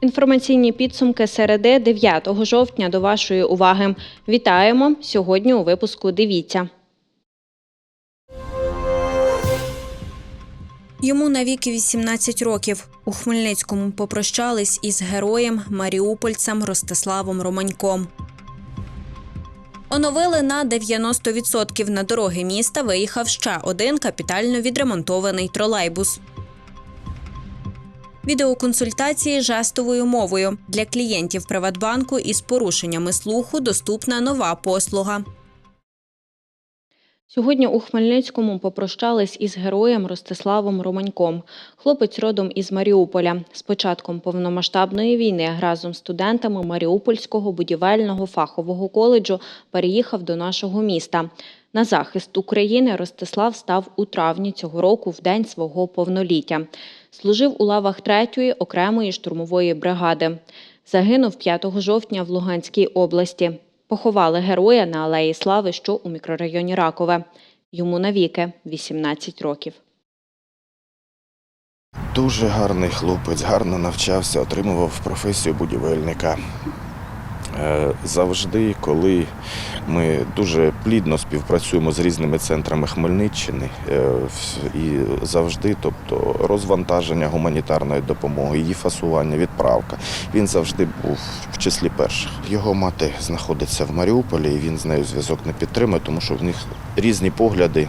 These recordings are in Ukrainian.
Інформаційні підсумки середи 9 жовтня до вашої уваги. Вітаємо! Сьогодні у випуску дивіться. Йому навіки 18 років. У Хмельницькому попрощались із героєм маріупольцем Ростиславом Романьком. Оновили на 90%. На дороги міста виїхав ще один капітально відремонтований тролейбус. Відеоконсультації жестовою мовою для клієнтів Приватбанку із порушеннями слуху доступна нова послуга. Сьогодні у Хмельницькому попрощались із героєм Ростиславом Романьком. Хлопець родом із Маріуполя. З початком повномасштабної війни разом з студентами Маріупольського будівельного фахового коледжу переїхав до нашого міста. На захист України Ростислав став у травні цього року в день свого повноліття. Служив у лавах 3-ї окремої штурмової бригади. Загинув 5 жовтня в Луганській області. Поховали героя на Алеї Слави, що у мікрорайоні Ракове. Йому навіки 18 років. Дуже гарний хлопець, гарно навчався, отримував професію будівельника. Е, Завжди, коли ми дуже плідно співпрацюємо з різними центрами Хмельниччини, е, і завжди, тобто розвантаження гуманітарної допомоги, її фасування, відправка, він завжди був в числі перших. Його мати знаходиться в Маріуполі, і він з нею зв'язок не підтримує, тому що в них різні погляди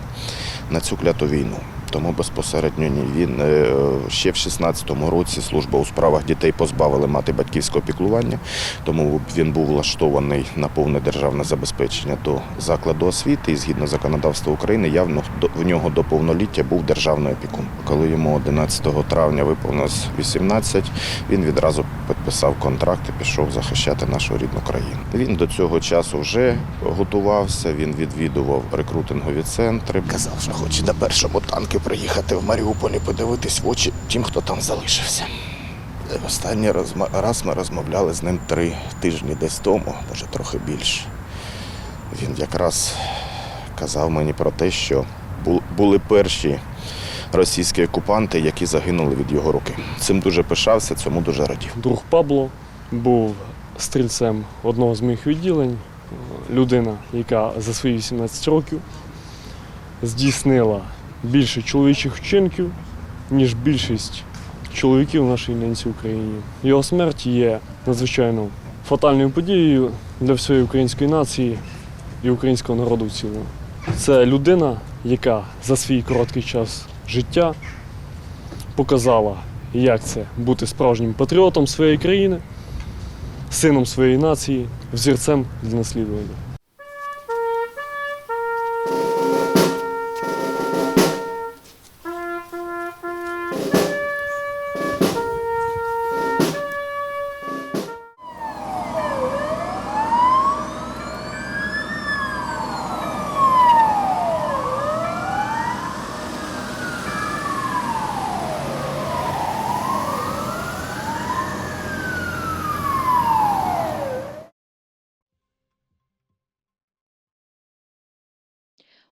на цю кляту війну. Тому безпосередньо ні. Він е, ще в 16-му році служба у справах дітей позбавили мати батьківського піклування, тому він був влаштований на повне державне забезпечення до закладу освіти. І згідно законодавства України, явно в нього до повноліття був державний опікун. Коли йому 11 травня виповнилось 18, він відразу підписав контракт і пішов захищати нашу рідну країну. Він до цього часу вже готувався. Він відвідував рекрутингові центри. Казав, що хоче на першому танку приїхати в Маріуполі, подивитись в очі тим, хто там залишився. Останній раз ми розмовляли з ним три тижні десь тому, може трохи більше. Він якраз казав мені про те, що були перші російські окупанти, які загинули від його руки. Цим дуже пишався, цьому дуже радів. Друг Пабло був стрільцем одного з моїх відділень. Людина, яка за свої 18 років здійснила більше чоловічих вчинків, ніж більшість чоловіків в нашій ненці Україні. Його смерть є надзвичайно фатальною подією для всієї української нації і українського народу в цілому. Це людина, яка за свій короткий час життя показала, як це бути справжнім патріотом своєї країни, сином своєї нації, взірцем для наслідування.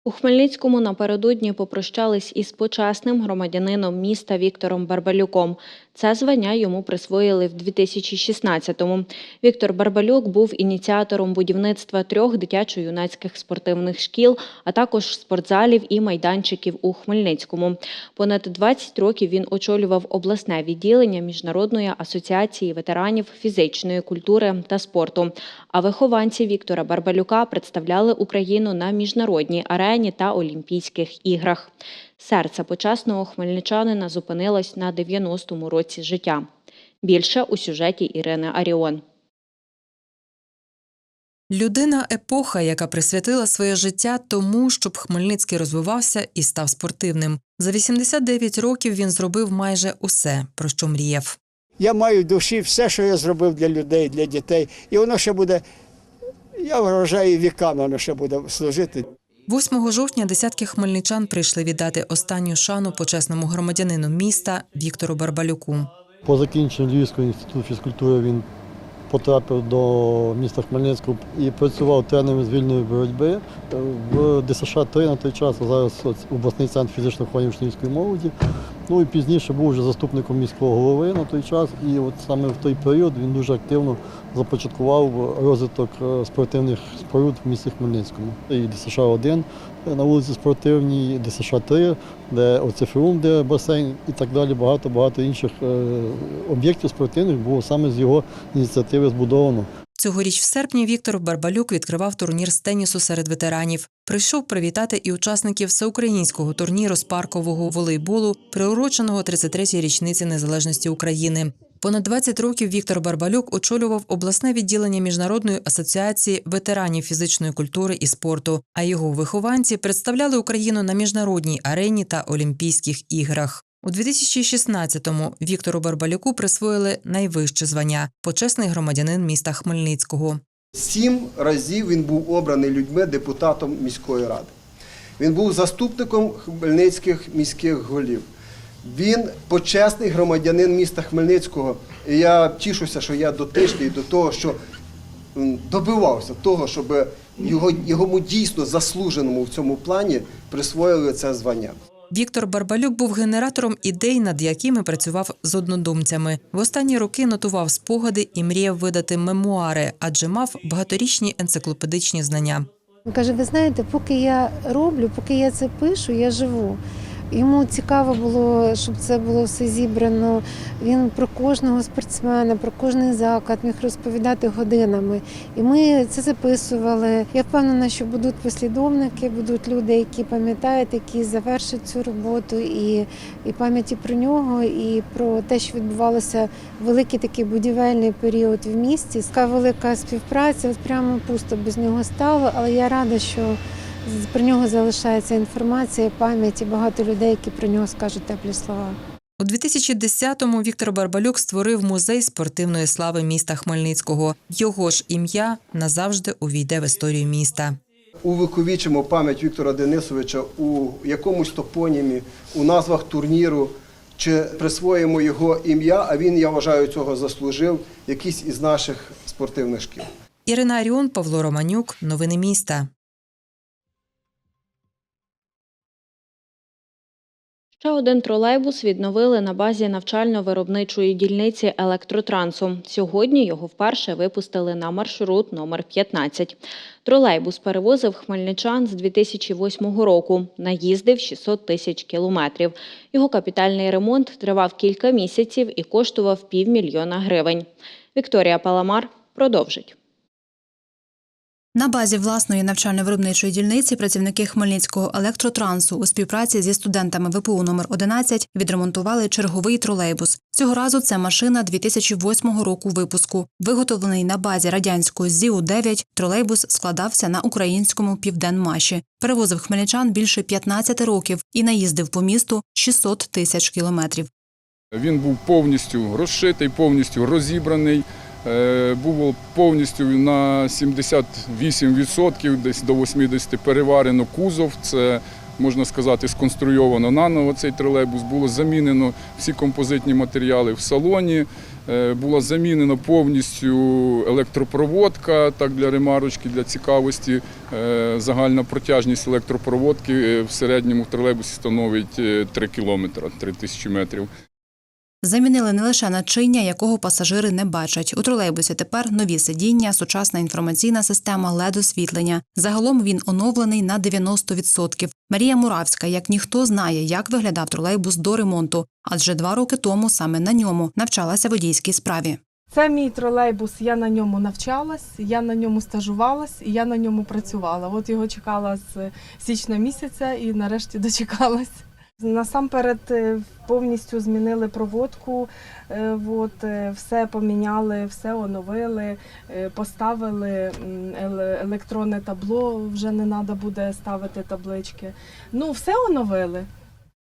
У Хмельницькому напередодні попрощались із почесним громадянином міста Віктором Барбалюком. Це звання йому присвоїли в 2016-му. Віктор Барбалюк був ініціатором будівництва трьох дитячо-юнацьких спортивних шкіл, а також спортзалів і майданчиків у Хмельницькому. Понад 20 років він очолював обласне відділення Міжнародної асоціації ветеранів фізичної культури та спорту. А вихованці Віктора Барбалюка представляли Україну на міжнародній арені та Олімпійських іграх. Серце почесного хмельничанина зупинилось на 90-му році життя. Більше у сюжеті Ірини Аріон. Людина епоха, яка присвятила своє життя тому, щоб Хмельницький розвивався і став спортивним. За 89 років він зробив майже усе, про що мріяв. Я маю в душі все, що я зробив для людей, для дітей. І воно ще буде, я вважаю, віками воно ще буде служити. 8 жовтня десятки хмельничан прийшли віддати останню шану почесному громадянину міста Віктору Барбалюку. По закінченню Львівського інституту фізкультури він потрапив до міста Хмельницького і працював тренером з вільної боротьби в ДСШ 3 на той час, а зараз обласний центр виховання учнівської молоді. Ну і пізніше був вже заступником міського голови на той час. І от саме в той період він дуже активно започаткував розвиток е, спортивних споруд в місті Хмельницькому. І ДСШ 1 на вулиці Спортивній, ДСШ 3 де оцифрум, де басейн і так далі. Багато багато інших е, об'єктів спортивних було саме з його ініціативи збудовано. Цьогоріч в серпні Віктор Барбалюк відкривав турнір з тенісу серед ветеранів. Прийшов привітати і учасників всеукраїнського турніру з паркового волейболу, приуроченого 33-й річниці незалежності України. Понад 20 років Віктор Барбалюк очолював обласне відділення Міжнародної асоціації ветеранів фізичної культури і спорту, а його вихованці представляли Україну на міжнародній арені та Олімпійських іграх. У 2016-му Віктору Барбалюку присвоїли найвище звання почесний громадянин міста Хмельницького. Сім разів він був обраний людьми депутатом міської ради. Він був заступником хмельницьких міських голів. Він почесний громадянин міста Хмельницького. І я тішуся, що я дотичний до того, що добивався того, щоб його, йому дійсно заслуженому в цьому плані присвоїли це звання. Віктор Барбалюк був генератором ідей, над якими працював з однодумцями. В останні роки нотував спогади і мріяв видати мемуари, адже мав багаторічні енциклопедичні знання. Він каже: ви знаєте, поки я роблю, поки я це пишу, я живу. Йому цікаво було, щоб це було все зібрано. Він про кожного спортсмена, про кожний заклад міг розповідати годинами. І ми це записували. Я впевнена, що будуть послідовники, будуть люди, які пам'ятають, які завершать цю роботу, і, і пам'яті про нього, і про те, що відбувалося великий такий будівельний період в місті. Така велика співпраця, от прямо пусто без нього стало, але я рада, що про нього залишається інформація, пам'ять і багато людей, які про нього скажуть теплі слова. У 2010-му Віктор Барбалюк створив музей спортивної слави міста Хмельницького. Його ж ім'я назавжди увійде в історію міста. увековічимо пам'ять Віктора Денисовича у якомусь топонімі, у назвах турніру, чи присвоїмо його ім'я, а він, я вважаю, цього заслужив, якийсь із наших спортивних шкіл. Ірина Аріон, Павло Романюк. Новини міста. Ще один тролейбус відновили на базі навчально-виробничої дільниці електротрансу. Сьогодні його вперше випустили на маршрут номер 15. Тролейбус перевозив хмельничан з 2008 року. Наїздив 600 тисяч кілометрів. Його капітальний ремонт тривав кілька місяців і коштував півмільйона гривень. Вікторія Паламар продовжить. На базі власної навчально-виробничої дільниці працівники Хмельницького електротрансу у співпраці зі студентами ВПУ номер 11 відремонтували черговий тролейбус. Цього разу це машина 2008 року випуску. Виготовлений на базі радянського ЗІУ-9, тролейбус складався на українському південмаші. Перевозив хмельничан більше 15 років і наїздив по місту 600 тисяч кілометрів. Він був повністю розшитий, повністю розібраний. Е, Було повністю на 78%, десь до 80% переварено кузов. Це можна сказати, сконструйовано наново цей тролейбус. Було замінено всі композитні матеріали в салоні. Е, Була замінена повністю електропроводка, так для ремарочки, для цікавості. Е, Загальна протяжність електропроводки в середньому в тролейбусі становить е, 3 кілометри, 3 тисячі метрів. Замінили не лише начиння, якого пасажири не бачать. У тролейбусі тепер нові сидіння, сучасна інформаційна система, LED-освітлення. Загалом він оновлений на 90%. Марія Муравська, як ніхто, знає, як виглядав тролейбус до ремонту, адже два роки тому саме на ньому навчалася водійській справі. Це мій тролейбус, я на ньому навчалась, я на ньому стажувалась і я на ньому працювала. От його чекала з січня місяця і нарешті дочекалась. Насамперед е, повністю змінили проводку, е, от, е, все поміняли, все оновили, поставили електронне табло, вже не треба буде ставити таблички. Ну, все оновили.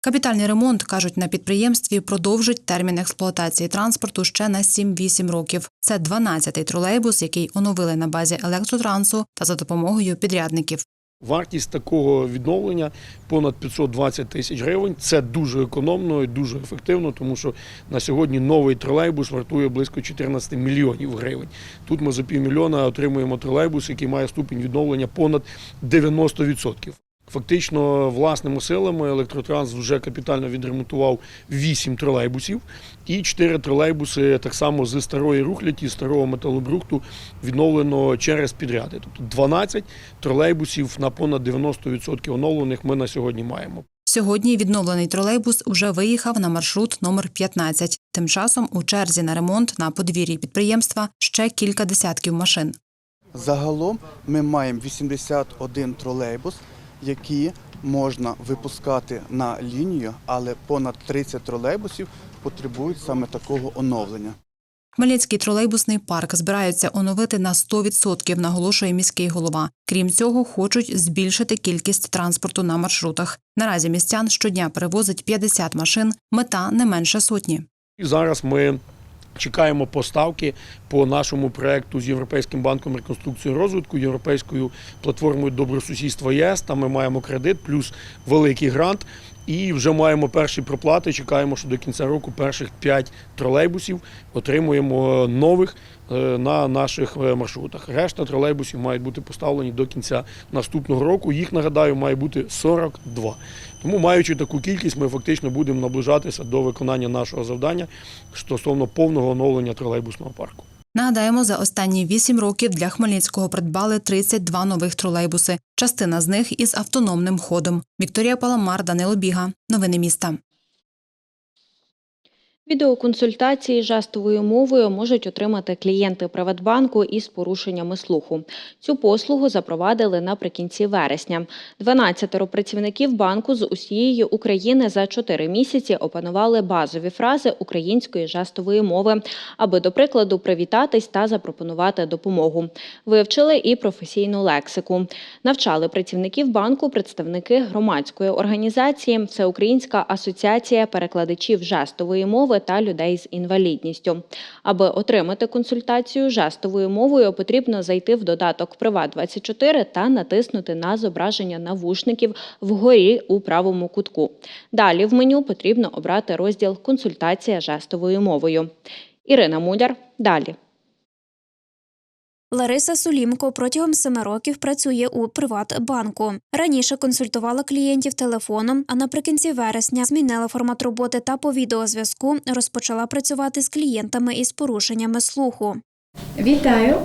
Капітальний ремонт, кажуть, на підприємстві продовжить термін експлуатації транспорту ще на 7-8 років. Це 12-й тролейбус, який оновили на базі електротрансу та за допомогою підрядників. Вартість такого відновлення понад 520 тисяч гривень. Це дуже економно і дуже ефективно, тому що на сьогодні новий тролейбус вартує близько 14 мільйонів гривень. Тут ми за півмільйона отримуємо тролейбус, який має ступінь відновлення понад 90%. Фактично, власними силами електротранс вже капітально відремонтував 8 тролейбусів і 4 тролейбуси так само з старої рухляті, старого металобрухту відновлено через підряди. Тобто 12 тролейбусів на понад 90% оновлених ми на сьогодні маємо. Сьогодні відновлений тролейбус уже виїхав на маршрут номер 15. Тим часом у черзі на ремонт на подвір'ї підприємства ще кілька десятків машин. Загалом ми маємо 81 тролейбус, які можна випускати на лінію, але понад 30 тролейбусів потребують саме такого оновлення. Хмельницький тролейбусний парк збираються оновити на 100%, наголошує міський голова. Крім цього, хочуть збільшити кількість транспорту на маршрутах. Наразі містян щодня перевозить 50 машин, мета не менше сотні. І зараз ми чекаємо поставки по нашому проекту з Європейським банком реконструкції розвитку, європейською платформою добросусідства ЄС. Там ми маємо кредит, плюс великий грант. І вже маємо перші проплати. Чекаємо, що до кінця року перших 5 тролейбусів отримуємо нових на наших е, маршрутах. Решта тролейбусів мають бути поставлені до кінця наступного року. Їх нагадаю має бути 42. Тому, маючи таку кількість, ми фактично будемо наближатися до виконання нашого завдання стосовно повного оновлення тролейбусного парку. Нагадаємо, за останні вісім років для Хмельницького придбали 32 нових тролейбуси. Частина з них із автономним ходом. Вікторія Паламар, Данило Біга. Новини міста. Відеоконсультації жестовою мовою можуть отримати клієнти Приватбанку із порушеннями слуху. Цю послугу запровадили наприкінці вересня. 12 працівників банку з усієї України за 4 місяці опанували базові фрази української жестової мови, аби, до прикладу, привітатись та запропонувати допомогу. Вивчили і професійну лексику. Навчали працівників банку представники громадської організації Всеукраїнська асоціація перекладачів жестової мови та людей з інвалідністю. Аби отримати консультацію жестовою мовою, потрібно зайти в додаток Приват24 та натиснути на зображення навушників вгорі у правому кутку. Далі в меню потрібно обрати розділ Консультація жестовою мовою. Ірина Муляр. Далі. Лариса Сулімко протягом семи років працює у Приватбанку. Раніше консультувала клієнтів телефоном, а наприкінці вересня змінила формат роботи та по відеозв'язку розпочала працювати з клієнтами із порушеннями слуху. Вітаю!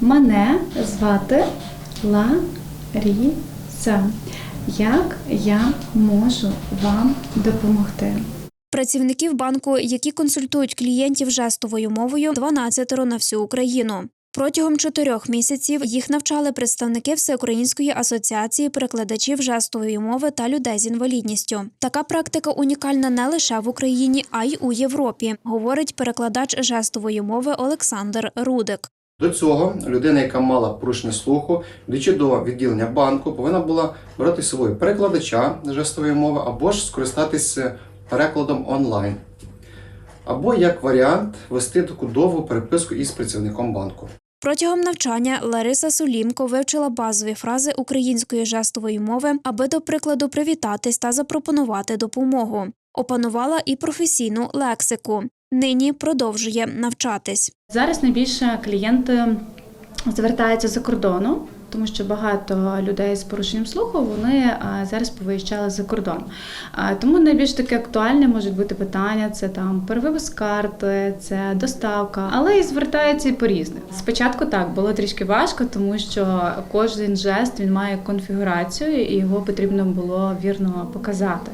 Мене звати Ларіса. Як я можу вам допомогти? Працівників банку, які консультують клієнтів жестовою мовою, 12 на всю Україну. Протягом чотирьох місяців їх навчали представники Всеукраїнської асоціації перекладачів жестової мови та людей з інвалідністю. Така практика унікальна не лише в Україні, а й у Європі, говорить перекладач жестової мови Олександр Рудик. До цього людина, яка мала порушення слуху, йдучи до відділення банку, повинна була брати з перекладача жестової мови або ж скористатися перекладом онлайн. Або як варіант вести таку довгу переписку із працівником банку. Протягом навчання Лариса Сулімко вивчила базові фрази української жестової мови, аби, до прикладу, привітатись та запропонувати допомогу. Опанувала і професійну лексику. Нині продовжує навчатись. Зараз найбільше клієнти звертаються за кордону, тому що багато людей з порушенням слуху вони зараз повиїжджали за кордон. Тому найбільш таке актуальне можуть бути питання: це там перевивіз карти, це доставка, але і звертаються по різних. Спочатку так було трішки важко, тому що кожен жест він має конфігурацію, і його потрібно було вірно показати.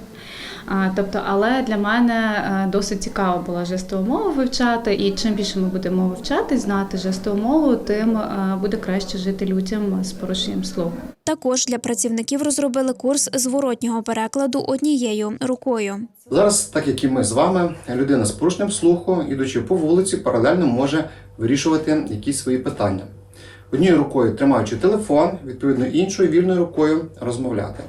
Тобто, але для мене е, досить цікаво було жестову мову вивчати, і чим більше ми будемо вивчати, знати жестову мову, тим е, буде краще жити людям з порушенням слуху. Також для працівників розробили курс зворотнього перекладу однією рукою. Зараз, так як і ми з вами, людина з порушенням слуху, ідучи по вулиці, паралельно може вирішувати якісь свої питання. Однією рукою тримаючи телефон, відповідно іншою вільною рукою розмовляти.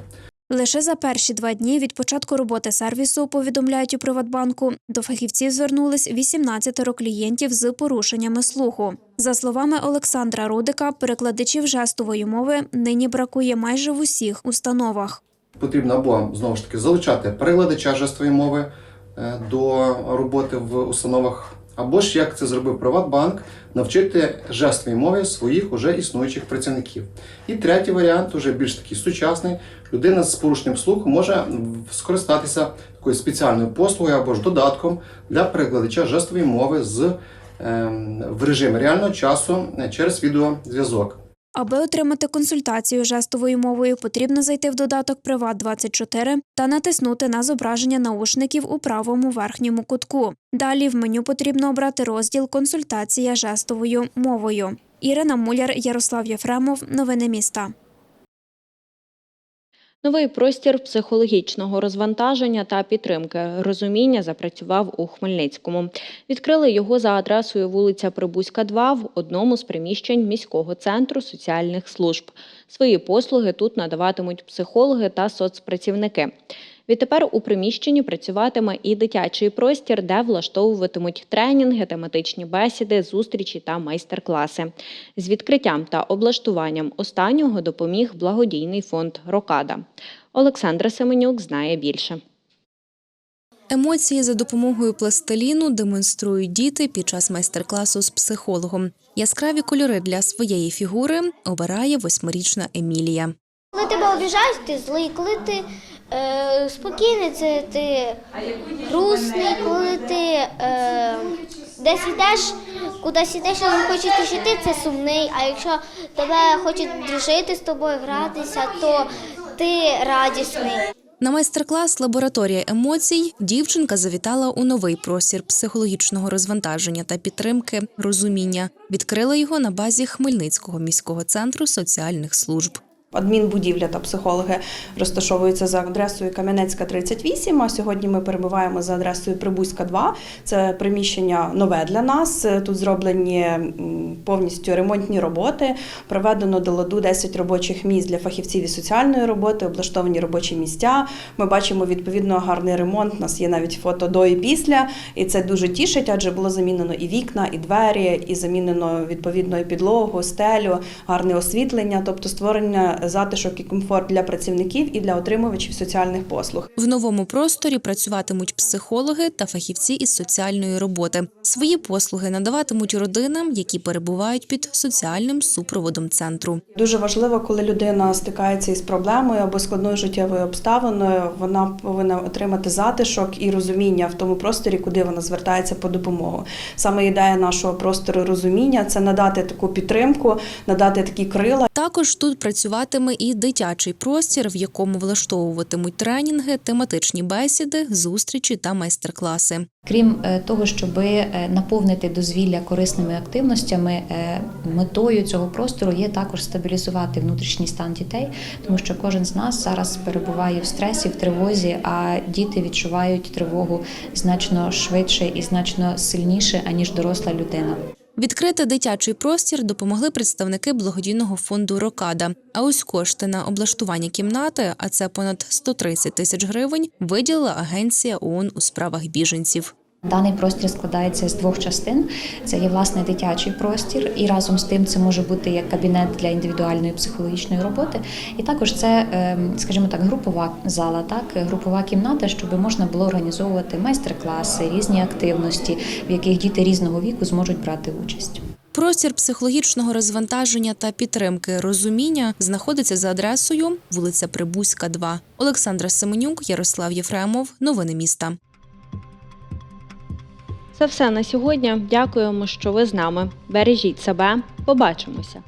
Лише за перші два дні від початку роботи сервісу, повідомляють у Приватбанку, до фахівців звернулись 18 клієнтів з порушеннями слуху. За словами Олександра Рудика, перекладачів жестової мови нині бракує майже в усіх установах. Потрібно або знову ж таки залучати перекладача жестової мови е, до роботи в установах, або ж як це зробив Приватбанк, навчити жестовій мові своїх уже існуючих працівників. І третій варіант, уже більш такий сучасний, людина з порушенням слуху може скористатися такою спеціальною послугою або ж додатком для перекладача жестової мови з ем, в режимі реального часу е, через відеозв'язок. Аби отримати консультацію жестовою мовою, потрібно зайти в додаток Приват 24 та натиснути на зображення наушників у правому верхньому кутку. Далі в меню потрібно обрати розділ Консультація жестовою мовою. Ірина Муляр, Ярослав Єфремов. Новини міста. Новий простір психологічного розвантаження та підтримки розуміння запрацював у Хмельницькому. Відкрили його за адресою вулиця Прибузька, 2 в одному з приміщень міського центру соціальних служб. Свої послуги тут надаватимуть психологи та соцпрацівники. Відтепер у приміщенні працюватиме і дитячий простір, де влаштовуватимуть тренінги, тематичні бесіди, зустрічі та майстер-класи. З відкриттям та облаштуванням останнього допоміг благодійний фонд Рокада. Олександра Семенюк знає більше. Емоції за допомогою пластиліну демонструють діти під час майстер-класу з психологом. Яскраві кольори для своєї фігури обирає восьмирічна Емілія. Коли тебе обіжають, ти злий, коли ти е, спокійний, це ти грустний, коли ти е, десь йдеш, кудись йдеш, а не хочеш йти, це сумний. А якщо тебе хочуть дружити з тобою, гратися, то ти радісний. На майстер-клас Лабораторія емоцій дівчинка завітала у новий простір психологічного розвантаження та підтримки розуміння. Відкрила його на базі Хмельницького міського центру соціальних служб. Адмінбудівля та психологи розташовуються за адресою Кам'янецька 38, а сьогодні ми перебуваємо за адресою Прибузька 2. Це приміщення нове для нас. Тут зроблені повністю ремонтні роботи. Проведено до ладу 10 робочих місць для фахівців із соціальної роботи, облаштовані робочі місця. Ми бачимо відповідно гарний ремонт. У нас є навіть фото до і після, і це дуже тішить, адже було замінено і вікна, і двері, і замінено відповідно і підлогу, стелю, гарне освітлення, тобто створення затишок і комфорт для працівників і для отримувачів соціальних послуг. В новому просторі працюватимуть психологи та фахівці із соціальної роботи. Свої послуги надаватимуть родинам, які перебувають під соціальним супроводом центру. Дуже важливо, коли людина стикається із проблемою або складною життєвою обставиною, вона повинна отримати затишок і розуміння в тому просторі, куди вона звертається по допомогу. Саме ідея нашого простору розуміння це надати таку підтримку, надати такі крила. Також тут працюватиме і дитячий простір, в якому влаштовуватимуть тренінги, тематичні бесіди, зустрічі та майстер-класи. Крім е, того, щоб наповнити дозвілля корисними активностями, е, метою цього простору є також стабілізувати внутрішній стан дітей, тому що кожен з нас зараз перебуває в стресі, в тривозі, а діти відчувають тривогу значно швидше і значно сильніше, аніж доросла людина. Відкрити дитячий простір допомогли представники благодійного фонду Рокада. А ось кошти на облаштування кімнати, а це понад 130 тисяч гривень, виділила агенція ООН у справах біженців. Даний простір складається з двох частин. Це є власне дитячий простір, і разом з тим це може бути як кабінет для індивідуальної психологічної роботи. І також це, ем, скажімо так, групова зала, так групова кімната, щоб можна було організовувати майстер-класи, різні активності, в яких діти різного віку зможуть брати участь. Простір психологічного розвантаження та підтримки розуміння знаходиться за адресою вулиця Прибузька, 2. Олександра Семенюк, Ярослав Єфремов. Новини міста. Це все на сьогодні. Дякуємо, що ви з нами. Бережіть себе. Побачимося.